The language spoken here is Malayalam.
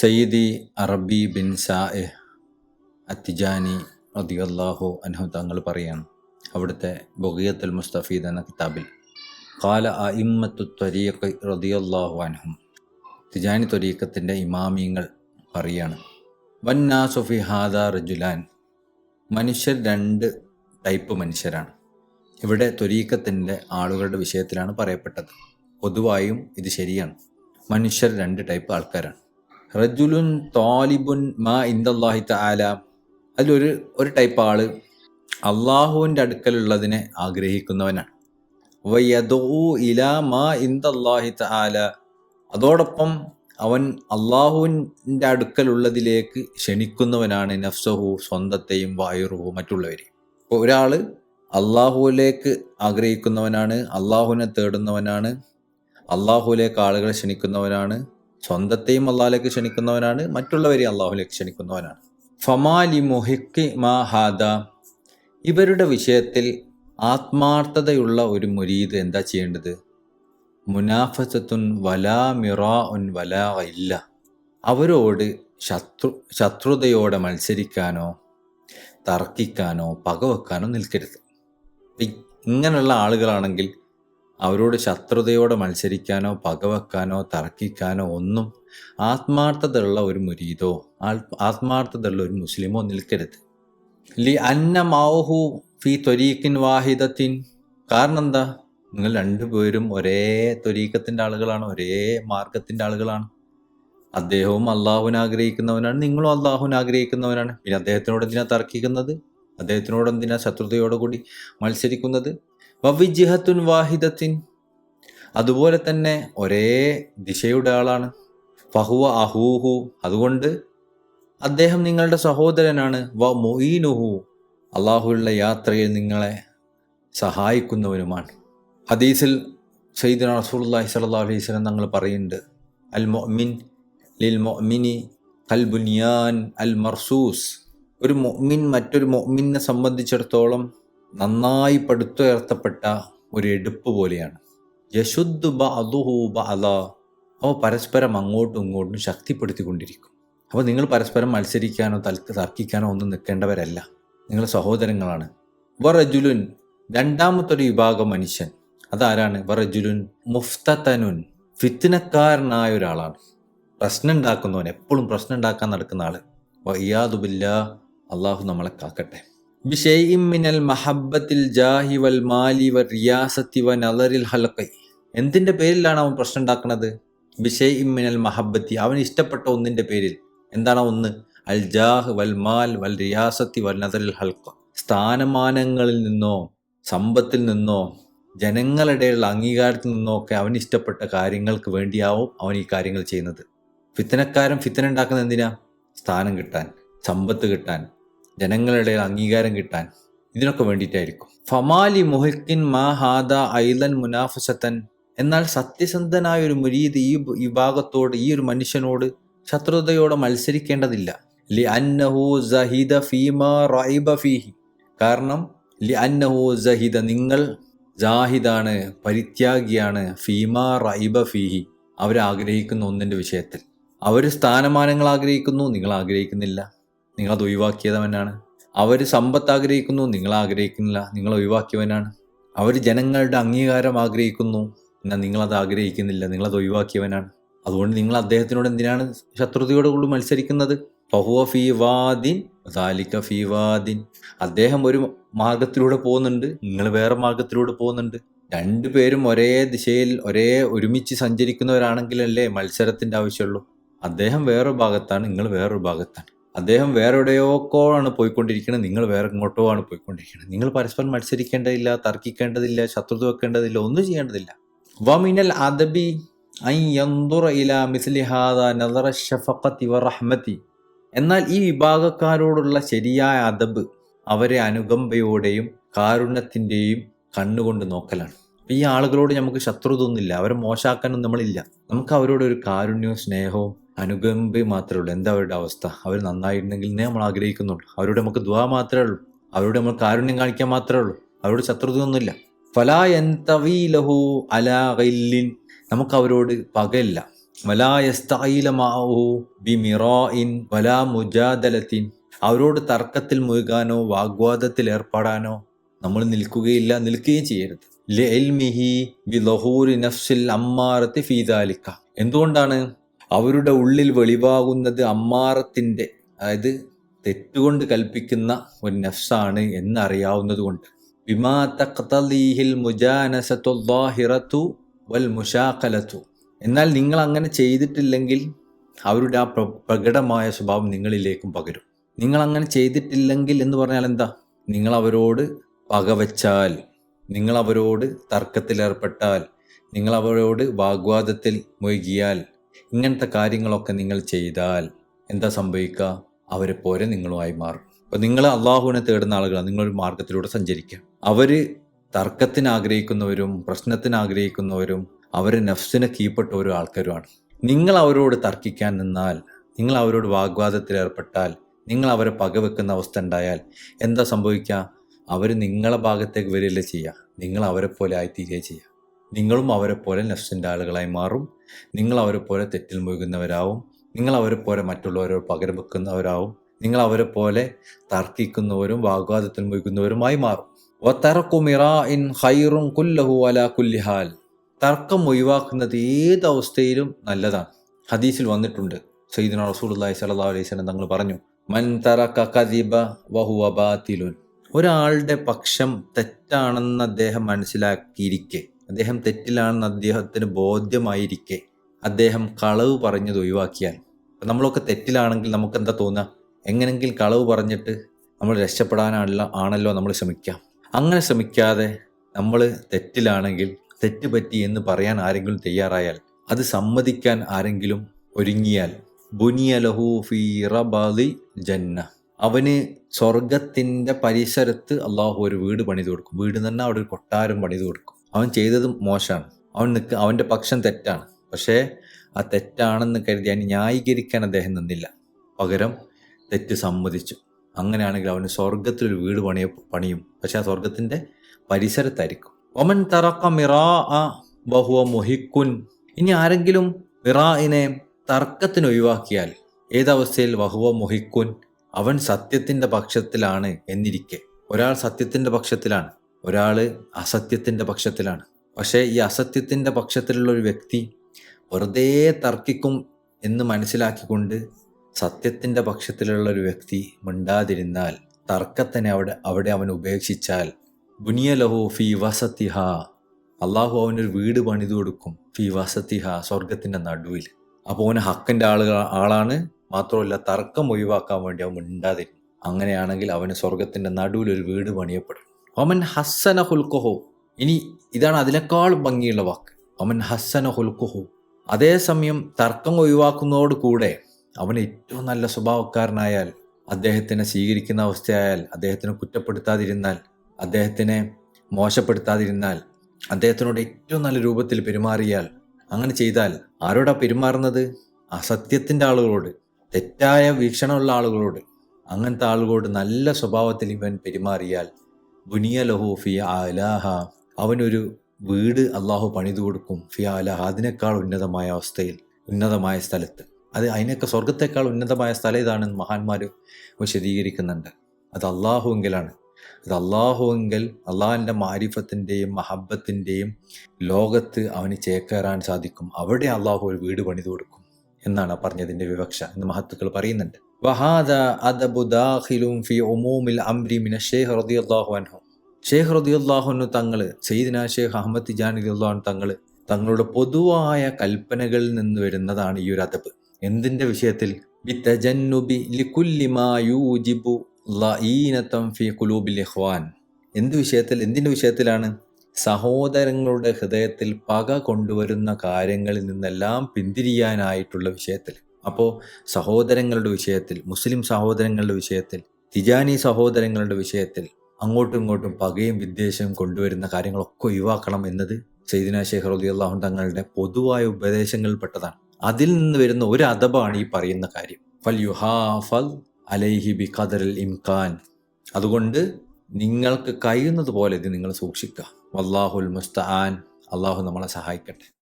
സയ്യിദി അറബി ബിൻ സാഇ അത്തിജാനി റദിയല്ലാഹു അൻഹു തങ്ങൾ പറയാണ് അവിടുത്തെ ബൊഗിയത്തുൽ മുസ്തഫീദ് എന്ന കിതാബിൽ കാല അഇമ്മത്തു ത്വരീഖ് റദിയല്ലാഹു അൻഹും. തിജാനി ത്വരീഖത്തിന്റെ ഇമാമിയങ്ങൾ പറയാണ് വന്നാ സുഫി ഹാദ റജുലാൻ. മനുഷ്യർ രണ്ട് ടൈപ്പ് മനുഷ്യരാണ്. ഇവിടെ ത്വരീക്കത്തിന്റെ ആളുകളുടെ വിഷയത്തിലാണ് പറയപ്പെട്ടത്. പൊതുവായും ഇത് ശരിയാണ്. മനുഷ്യർ രണ്ട് ടൈപ്പ് ആൾക്കാരാണ്. റജുലുൻ താലിബുൻ മാ ഇന്ദല്ലാഹി താല അതിലൊരു ഒരു ടൈപ്പ് ആൾ അള്ളാഹുവിന്റെ അടുക്കലുള്ളതിനെ ആഗ്രഹിക്കുന്നവനാണ്. വയദൂ ഇലാ മാ ഇന്ദല്ലാഹി താല അതോടൊപ്പം അവൻ അള്ളാഹുവിന്റെ അടുക്കലുള്ളതിലേക്ക് ക്ഷണിക്കുന്നവനാണ് നഫ്സഹു സ്വന്തത്തെയും വായുറുഹു മറ്റുള്ളവരെയും. ഇപ്പോൾ ഒരാൾ അള്ളാഹുവിലേക്ക് ആഗ്രഹിക്കുന്നവനാണ് അള്ളാഹുവിനെ തേടുന്നവനാണ് അള്ളാഹുവിലേക്ക് ആളുകളെ ക്ഷണിക്കുന്നവനാണ് സ്വന്തത്തെയും അള്ളാഹിലേക്ക് ക്ഷണിക്കുന്നവനാണ് മറ്റുള്ളവരെയും അള്ളാഹുലേക്ക് ക്ഷണിക്കുന്നവനാണ്. ഫമാലി മൊഹിക്ക് മാ ഹാദ. ഇവരുടെ വിഷയത്തിൽ ആത്മാർത്ഥതയുള്ള ഒരു മുരീദ് എന്താ ചെയ്യേണ്ടത്? മുനാഫസത്തുൻ വലാ മിറാ ഉൻ വലാ ഇല്ല. അവരോട് ശത്രു ശത്രുതയോടെ മത്സരിക്കാനോ തർക്കിക്കാനോ പകവെക്കാനോ നിൽക്കരുത്. ഇങ്ങനെയുള്ള ആളുകളാണെങ്കിൽ അവരോട് ശത്രുതയോടെ മത്സരിക്കാനോ പകവെക്കാനോ തർക്കിക്കാനോ ഒന്നും ആത്മാർത്ഥതയുള്ള ഒരു മുരീദോ ആത്മാർത്ഥതയുള്ള ഒരു മുസ്ലിമോ നിൽക്കരുത്. ലി അന്ന മാവഹു ഫി ത്വരീക്കിൻ വാഹിദത്തിൻ. കാരണം എന്താ? നിങ്ങൾ രണ്ടുപേരും ഒരേ ത്വരീക്കത്തിന്റെ ആളുകളാണ് ഒരേ മാർഗത്തിന്റെ ആളുകളാണ്. അദ്ദേഹവും അള്ളാഹുവിനെ ആഗ്രഹിക്കുന്നവനാണ് നിങ്ങളും അള്ളാഹുവിനെ ആഗ്രഹിക്കുന്നവനാണ്. പിന്നെ അദ്ദേഹത്തിനോട് എന്തിനാ തർക്കിക്കുന്നത്? അദ്ദേഹത്തിനോട് എന്തിനാ ശത്രുതയോടുകൂടി മത്സരിക്കുന്നത്? വവിജിഹത്തുൻ വാഹിദത്തിൻ. അതുപോലെ തന്നെ ഒരേ ദിശയുടെ ആളാണ്. ഫഹുവ അഹൂഹു. അതുകൊണ്ട് അദ്ദേഹം നിങ്ങളുടെ സഹോദരനാണ്. വ മൊയ്നുഹു അള്ളാഹുവിലുള്ള യാത്രയിൽ നിങ്ങളെ സഹായിക്കുന്നവനുമാണ്. ഹദീസിൽ സയ്യിദ് റസൂലുള്ളാഹി സ്വല്ലല്ലാഹു അലൈഹി വസല്ലം തങ്ങൾ പറയുന്നുണ്ട് അൽ മൊമിൻ ലിൽ മൊമിനി അൽ ബുനിയാൻ അൽ മർസൂസ്. ഒരു മൊമിൻ മറ്റൊരു മൊമിനെ സംബന്ധിച്ചിടത്തോളം നന്നായി പടുത്തുയർത്തപ്പെട്ട ഒരു എടുപ്പ് പോലെയാണ്. യശുദ് ബ അതുഹു ബ അല അവ പരസ്പരം അങ്ങോട്ടും ഇങ്ങോട്ടും ശക്തിപ്പെടുത്തിക്കൊണ്ടിരിക്കും. അപ്പോൾ നിങ്ങൾ പരസ്പരം മത്സരിക്കാനോ തൽക്ക് തർക്കിക്കാനോ ഒന്നും നിൽക്കേണ്ടവരല്ല. നിങ്ങൾ സഹോദരങ്ങളാണ്. വറജുലുൻ രണ്ടാമത്തൊരു വിഭാഗം മനുഷ്യൻ. അതാരാണ്? വറജുലുൻ മുഫ്തനുൻ ഫിത്തിനക്കാരനായ ഒരാളാണ്. പ്രശ്നം ഉണ്ടാക്കുന്നവൻ എപ്പോഴും പ്രശ്നം ഉണ്ടാക്കാൻ നടക്കുന്ന ആൾ. വയ്യാതുബില്ല അള്ളാഹു നമ്മളെ കാക്കട്ടെ. മിനൽ മഹബ്ബത്തിൽ ജാഹി വൽ മാലി റിയാസത്തി എന്തിന്റെ പേരിലാണ് അവൻ പ്രശ്നം ഉണ്ടാക്കുന്നത്? ഇമ്മിനൽ മഹബത്തി അവൻ ഇഷ്ടപ്പെട്ട ഒന്നിന്റെ പേരിൽ. എന്താണ് ഒന്ന്? അൽ ജാഹ് വൽ മാൽ വൽ റിയാസത്തി വൽ നദറിൽ ഹൽക്ക സ്ഥാനമാനങ്ങളിൽ നിന്നോ സമ്പത്തിൽ നിന്നോ ജനങ്ങളുടെയുള്ള അംഗീകാരത്തിൽ നിന്നോ ഒക്കെ അവൻ ഇഷ്ടപ്പെട്ട കാര്യങ്ങൾക്ക് വേണ്ടിയാവും അവൻ ഈ കാര്യങ്ങൾ ചെയ്യുന്നത്. ഫിത്തനക്കാരൻ ഫിത്തന ഉണ്ടാക്കുന്നത് എന്തിനാ? സ്ഥാനം കിട്ടാൻ സമ്പത്ത് കിട്ടാൻ ജനങ്ങളുടെ അംഗീകാരം കിട്ടാൻ ഇതിനൊക്കെ വേണ്ടിയിട്ടായിരിക്കും. ഫമാലി മുഹിക്കിൻ മാ ഹാദ ഐലൻ മുനാഫസത്തൻ എന്നാൽ സത്യസന്ധനായ ഒരു മുരീദ് ഈ വിഭാഗത്തോട് ഈ ഒരു മനുഷ്യനോട് ശത്രുതയോടെ മത്സരിക്കേണ്ടതില്ല. ലി അന്നഹു സഹിദ ഫീമ റൈബ ഫീഹി. കാരണം ലി അന്നഹു സഹിദ നിങ്ങൾ ജാഹിദാണ് പരിത്യാഗിയാണ് ഫീമ റൈബ ഫീഹി. അവരാഗ്രഹിക്കുന്ന ഒന്നിന്റെ വിഷയത്തിൽ. അവർ സ്ഥാനമാനങ്ങൾ ആഗ്രഹിക്കുന്നു നിങ്ങൾ ആഗ്രഹിക്കുന്നില്ല. നിങ്ങളത് ഒഴിവാക്കിയതവനാണ് അവർ സമ്പത്ത് ആഗ്രഹിക്കുന്നു നിങ്ങൾ ആഗ്രഹിക്കുന്നില്ല നിങ്ങൾ ഒഴിവാക്കിയവനാണ് അവർ ജനങ്ങളുടെ അംഗീകാരം ആഗ്രഹിക്കുന്നു എന്നാൽ നിങ്ങളത് ആഗ്രഹിക്കുന്നില്ല നിങ്ങളത് ഒഴിവാക്കിയവനാണ് അതുകൊണ്ട് നിങ്ങൾ അദ്ദേഹത്തിനോട് എന്തിനാണ് ശത്രുതയോടുകൂടി മത്സരിക്കുന്നത്? ഫഹുവ ഫീ വാദിൻ ദാലിക ഫീ അദ്ദേഹം ഒരു മാർഗത്തിലൂടെ പോകുന്നുണ്ട് നിങ്ങൾ വേറെ മാർഗത്തിലൂടെ പോകുന്നുണ്ട്. രണ്ടുപേരും ഒരേ ദിശയിൽ ഒരേ ഒരുമിച്ച് സഞ്ചരിക്കുന്നവരാണെങ്കിലല്ലേ മത്സരത്തിന്റെ ആവശ്യമുള്ളൂ. അദ്ദേഹം വേറൊരു ഭാഗത്താണ് നിങ്ങൾ വേറൊരു ഭാഗത്താണ്. അദ്ദേഹം വേറെ ആണ് പോയിക്കൊണ്ടിരിക്കുന്നത് നിങ്ങൾ വേറെ ഇങ്ങോട്ടോ ആണ് പോയിക്കൊണ്ടിരിക്കുന്നത് നിങ്ങൾ പരസ്പരം മത്സരിക്കേണ്ടതില്ല തർക്കിക്കേണ്ടതില്ല ശത്രുത വെക്കേണ്ടതില്ല ഒന്നും ചെയ്യേണ്ടതില്ല. വമിനൽ അദബി ഐ യന്തുറ ഇല മിസ്ലി ഹാദ നദറ ഷഫഖത്തി വറഹ്മത്തി എന്നാൽ ഈ വിഭാഗക്കാരോടുള്ള ശരിയായ അദബ് അവരെ അനുകമ്പയോടെയും കാരുണ്യത്തിന്റെയും കണ്ണുകൊണ്ട് നോക്കലാണ്. ഈ ആളുകളോട് നമുക്ക് ശത്രുത ഒന്നുമില്ല അവരെ മോശാക്കാനും നമ്മളില്ല. നമുക്ക് അവരോട് ഒരു കാരുണ്യവും സ്നേഹവും അനുകമ്പയും മാത്രമേ ഉള്ളൂ. എന്താ അവരുടെ അവസ്ഥ? അവർ നന്നായിരുന്നെങ്കിൽ നമ്മൾ ആഗ്രഹിക്കുന്നുള്ളൂ. അവരോട് നമുക്ക് ദുവാ മാത്രമേ ഉള്ളൂ. അവരോട് നമ്മൾ കാരുണ്യം കാണിക്കാൻ മാത്രമേ ഉള്ളൂ. അവരോട് ശത്രുതയൊന്നുമില്ല ഫലാ എന്തവീലഹു അലാ ഗൈല്ലിൻ നമുക്ക് അവരോട് പകയില്ല മുജാദലത്തിൻ. അവരോട് തർക്കത്തിൽ മുഴുകാനോ വാഗ്വാദത്തിൽ ഏർപ്പെടാനോ നമ്മൾ നിൽക്കുകയില്ല നിൽക്കുകയും ചെയ്യരുത്. ലിൽമിഹി ബിലഹൂരി നഫ്സിൽ അമ്മാറത്തി ഫീദാലിക്ക എന്തുകൊണ്ടാണ്? അവരുടെ ഉള്ളിൽ വെളിവാകുന്നത് അമ്മാറത്തിന്റെ അതായത് തെറ്റുകൊണ്ട് കൽപ്പിക്കുന്ന ഒരു നഫ്സാണ് എന്നറിയാവുന്നത് കൊണ്ട്. ബിമാ തഖ്തലീഹിൽ മുജാനസത്തുല്ലാഹിറത്തു വൽ മുഷാഖലത്തു എന്നാൽ നിങ്ങൾ അങ്ങനെ ചെയ്തിട്ടില്ലെങ്കിൽ അവരുടെ ആ പ്ര- പ്രകടമായ സ്വഭാവം നിങ്ങളിലേക്കും പകരും. നിങ്ങൾ അങ്ങനെ ചെയ്തിട്ടില്ലെങ്കിൽ എന്ന് പറഞ്ഞാൽ എന്താ? നിങ്ങൾ അവരോട് പകവച്ചാൽ നിങ്ങൾ അവരോട് തർക്കത്തിലേർപ്പെട്ടാൽ നിങ്ങൾ അവരോട് വാഗ്വാദത്തിൽ മുഴുകിയാൽ ഇങ്ങനത്തെ കാര്യങ്ങളൊക്കെ നിങ്ങൾ ചെയ്താൽ എന്താ സംഭവിക്കുക അവരെ പോലെ നിങ്ങളുമായി മാറും. അപ്പോൾ നിങ്ങൾ അള്ളാഹുവിനെ തേടുന്ന ആളുകളാണ്. നിങ്ങളൊരു മാർഗത്തിലൂടെ സഞ്ചരിക്കുക. അവർ തർക്കത്തിന് ആഗ്രഹിക്കുന്നവരും പ്രശ്നത്തിന് ആഗ്രഹിക്കുന്നവരും അവരെ നഫ്സിനെ കീഴ്പ്പെട്ട ഒരു ആൾക്കാരുമാണ്. നിങ്ങൾ അവരോട് തർക്കിക്കാൻ നിന്നാൽ നിങ്ങൾ അവരോട് വാഗ്വാദത്തിൽ ഏർപ്പെട്ടാൽ നിങ്ങൾ അവരെ പകവെക്കുന്ന അവസ്ഥ ഉണ്ടായാൽ എന്താ സംഭവിക്കുക അവർ നിങ്ങളെ ഭാഗത്തേക്ക് വരികയല്ലേ ചെയ്യുക നിങ്ങൾ അവരെ പോലെ ആയിത്തീരുകയും ചെയ്യുക നിങ്ങളും അവരെ പോലെ നഫ്സിന്റെ ആളുകളായി മാറും. നിങ്ങൾ അവരെ പോലെ തെറ്റിൽ മുഴുകുന്നവരാവും. നിങ്ങൾ അവരെ പോലെ മറ്റുള്ളവരോട് പകരം വെക്കുന്നവരാവും നിങ്ങൾ അവരെ പോലെ തർക്കിക്കുന്നവരും വാഗ്വാദത്തിൽ മുഴുകുന്നവരുമായി മാറും. കുല്ലഹു കുല്ലിഹാൽ തർക്കം ഒഴിവാക്കുന്നത് ഏത് അവസ്ഥയിലും നല്ലതാണ്. ഹദീസിൽ വന്നിട്ടുണ്ട്. സയ്യിദ്ന റസൂലുള്ളാഹി സ്വല്ലല്ലാഹു അലൈഹി വസല്ലം തങ്ങൾ പറഞ്ഞു മൻ തറക്ക കദിബ വഹുവ ബാത്തിലുൻ ഒരാളുടെ പക്ഷം തെറ്റാണെന്ന് അദ്ദേഹം മനസ്സിലാക്കിയിരിക്കെ. അദ്ദേഹം തെറ്റിലാണെന്ന് അദ്ദേഹത്തിന് ബോധ്യമായിരിക്കെ. അദ്ദേഹം കളവ് പറഞ്ഞത് ഒഴിവാക്കിയാൽ. നമ്മളൊക്കെ തെറ്റിലാണെങ്കിൽ നമുക്ക് എന്താ തോന്നുക എങ്ങനെങ്കിലും കളവ് പറഞ്ഞിട്ട് നമ്മൾ രക്ഷപ്പെടാനാണല്ലോ ആണല്ലോ നമ്മൾ ശ്രമിക്കാം. അങ്ങനെ ശ്രമിക്കാതെ നമ്മൾ തെറ്റിലാണെങ്കിൽ തെറ്റ് പറ്റി എന്ന് പറയാൻ ആരെങ്കിലും തയ്യാറായാൽ അത് സമ്മതിക്കാൻ ആരെങ്കിലും ഒരുങ്ങിയാൽ. ബുനിയ ലഹു ഫീ ജന്ന. അവന് സ്വർഗത്തിന്റെ പരിസരത്ത് അള്ളാഹു ഒരു വീട് പണിത് കൊടുക്കും. വീട് തന്നെ അവിടെ ഒരു കൊട്ടാരം പണിത് കൊടുക്കും. അവൻ ചെയ്തത് മോശമാണ്. അവൻ നിൽക്ക അവന്റെ പക്ഷം തെറ്റാണ്. പക്ഷേ ആ തെറ്റാണെന്ന് കരുതി അതിന് ന്യായീകരിക്കാൻ അദ്ദേഹം നിന്നില്ല. പകരം തെറ്റ് സമ്മതിച്ചു. അങ്ങനെയാണെങ്കിൽ അവന് സ്വർഗത്തിലൊരു വീട് പണിയ പണിയും. പക്ഷേ ആ സ്വർഗത്തിന്റെ പരിസരത്തായിരിക്കും. ഒമൻ തറക്ക മിറാ ബഹുവ മൊഹിക്കുൻ. ഇനി ആരെങ്കിലും മിറായിനെ തർക്കത്തിന് ഒഴിവാക്കിയാൽ ഏതവസ്ഥയിൽ വഹുവ മൊഹിക്കുൻ? അവൻ സത്യത്തിന്റെ പക്ഷത്തിലാണ് എന്നിരിക്കെ. ഒരാൾ സത്യത്തിന്റെ പക്ഷത്തിലാണ് ഒരാൾ അസത്യത്തിന്റെ പക്ഷത്തിലാണ്. പക്ഷേ ഈ അസത്യത്തിന്റെ പക്ഷത്തിലുള്ള ഒരു വ്യക്തി വെറുതെ തർക്കിക്കും എന്ന് മനസ്സിലാക്കിക്കൊണ്ട് സത്യത്തിന്റെ പക്ഷത്തിലുള്ള ഒരു വ്യക്തി മിണ്ടാതിരുന്നാൽ തർക്കത്തിനെ അവിടെ അവിടെ അവൻ ഉപേക്ഷിച്ചാൽ ബുനിയ ലഹോ ഫി വസത്തിഹ അള്ളാഹു അവനൊരു വീട് പണിതു കൊടുക്കും ഫി വസത്തിഹ സ്വർഗത്തിന്റെ നടുവിൽ. അപ്പോൾ അവന് ഹക്കിന്റെ ആളുകൾ ആളാണ് മാത്രമല്ല തർക്കം ഒഴിവാക്കാൻ വേണ്ടി അവൻ മിണ്ടാതിരുന്നു അങ്ങനെയാണെങ്കിൽ അവന് സ്വർഗത്തിന്റെ നടുവിൽ ഒരു വീട് പണിയപ്പെടും. ഒമൻ ഹസ്സന ഹുൽക്കുഹു ഇനി ഇതാണ് അതിനേക്കാൾ ഭംഗിയുള്ള വാക്ക്. ഒമൻ ഹസ്സന ഹുൽക്കുഹു അതേസമയം തർക്കം ഒഴിവാക്കുന്നതോട് കൂടെ അവൻ ഏറ്റവും നല്ല സ്വഭാവക്കാരനായാൽ അദ്ദേഹത്തിനെ സ്വീകരിക്കുന്ന അവസ്ഥയായാൽ അദ്ദേഹത്തിനെ കുറ്റപ്പെടുത്താതിരുന്നാൽ അദ്ദേഹത്തിനെ മോശപ്പെടുത്താതിരുന്നാൽ അദ്ദേഹത്തിനോട് ഏറ്റവും നല്ല രൂപത്തിൽ പെരുമാറിയാൽ അങ്ങനെ ചെയ്താൽ ആരോടാ പെരുമാറുന്നത്? അസത്യത്തിന്റെ ആളുകളോട്. തെറ്റായ വീക്ഷണമുള്ള ആളുകളോട് അങ്ങനത്തെ ആളുകളോട് നല്ല സ്വഭാവത്തിൽ ഇവൻ പെരുമാറിയാൽ ബുനിയ ലഹു ഫി അലാഹ അവനൊരു വീട് അള്ളാഹു പണിതു കൊടുക്കും ഫി അലാഹ അതിനേക്കാൾ ഉന്നതമായ അവസ്ഥയിൽ ഉന്നതമായ സ്ഥലത്ത്. അത് അതിനൊക്കെ സ്വർഗത്തേക്കാൾ ഉന്നതമായ സ്ഥലം ഇതാണെന്ന് മഹാന്മാർ വിശദീകരിക്കുന്നുണ്ട്. അത് അള്ളാഹുവെങ്കിലാണ് അത് അള്ളാഹുവെങ്കിൽ അള്ളാഹിന്റെ മാരിഫത്തിന്റെയും മഹബത്തിന്റെയും ലോകത്ത് അവന് ചേക്കേറാൻ സാധിക്കും. അവിടെ അള്ളാഹു ഒരു വീട് പണിതു കൊടുക്കും. എന്നാണ് പറഞ്ഞതിന്റെ വിവക്ഷ എന്ന് മഹത്തുക്കൾ പറയുന്നുണ്ട്. വഹാദ അദബു ദാഖിലും ഫി ഉമൂമിൽ അംരി മിന ഷേഖ് റളിയല്ലാഹു അൻഹു. ഷേഖ് റളിയല്ലാഹു അൻഹു തങ്ങൾ സെയ്ദിന ഷേഖ് അഹമ്മദ് തിജാൻ റളിയല്ലാഹു തങ്ങൾ തങ്ങളുടെ പൊതുവായ കൽപ്പനകളിൽ നിന്ന് വരുന്നതാണ് ഈ ഒരു അദബ്. എന്തിന്റെ വിഷയത്തിൽ? ബിത്തജന്നുബി ലികുല്ലി മാ യൂജിബു ലഈനതം ഫി ഖുലൂബിൽ ഇഖ്വാൻ. എന്ത് വിഷയത്തിൽ? എന്തിന്റെ വിഷയത്തിലാണ്? സഹോദരങ്ങളുടെ ഹൃദയത്തിൽ പക കൊണ്ടുവരുന്ന കാര്യങ്ങളിൽ നിന്നെല്ലാം പിന്തിരിയാനായിട്ടുള്ള വിഷയത്തിൽ. അപ്പോൾ സഹോദരങ്ങളുടെ വിഷയത്തിൽ മുസ്ലിം സഹോദരങ്ങളുടെ വിഷയത്തിൽ തിജാനി സഹോദരങ്ങളുടെ വിഷയത്തിൽ അങ്ങോട്ടും ഇങ്ങോട്ടും പകയും വിദ്വേഷവും കൊണ്ടുവരുന്ന കാര്യങ്ങളൊക്കെ ഒഴിവാക്കണം എന്നത് സൈദിന ശേഖർ അലി അള്ളാഹു തങ്ങളുടെ പൊതുവായ ഉപദേശങ്ങളിൽപ്പെട്ടതാണ് അതിൽ നിന്ന് വരുന്ന ഒരു അദബാണ് ഈ പറയുന്ന കാര്യം. ഫൽ യുഹാ ഫൽ അലൈഹി ബി ഖദർ ഇംഖാൻ. അതുകൊണ്ട് നിങ്ങൾക്ക് കഴിയുന്നത് പോലെ ഇത് നിങ്ങൾ സൂക്ഷിക്കുക. വല്ലാഹുൽ മുസ്തആൻ. അള്ളാഹു നമ്മളെ സഹായിക്കട്ടെ.